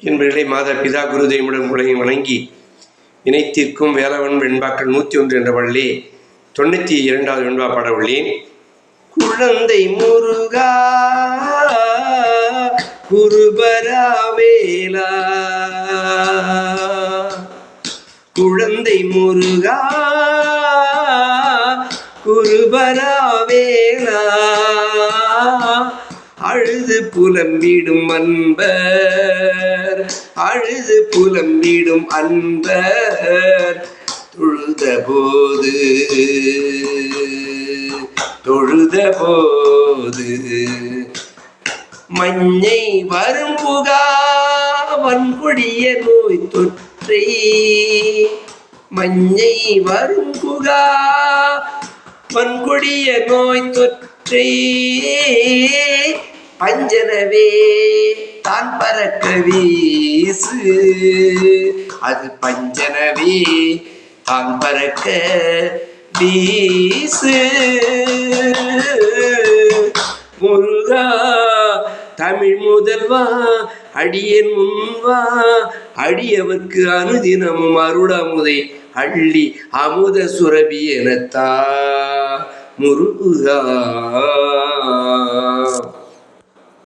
என்பதை மாத பிதா குருதேவமுடன் உலகை வணங்கி இணைத்திற்கும் வேலவன் வெண்பாக்கள் நூற்றி ஒன்று என்ற வள்ளி தொண்ணூற்றி இரண்டாவது வெண்பா பாட உள்ளேன். குழந்தை முருகா குருபராவேலா குழந்தை முருகா குருபராவேலா அழுது புலம்பிடும் அன்பர் அழுது புலம்பிடும் அன்பர். தொழுத போது தொழுத போது மஞ்சை வரும் புகா வன்கொடிய நோய் தொற்றை. மஞ்சை வரும் புகா வன்கொடிய நோய் தொற்றை. பஞ்சரவே தான் பறக்க வீசு. அது பஞ்சரவே தான் பறக்க வீசு. முருகா தமிழ் முதல்வா அடியன் முன்வா. அடியவர்க்கு அனுதினமும் அருளமுதை அள்ளி அமுத சுரபி எனத்தா. முருகா.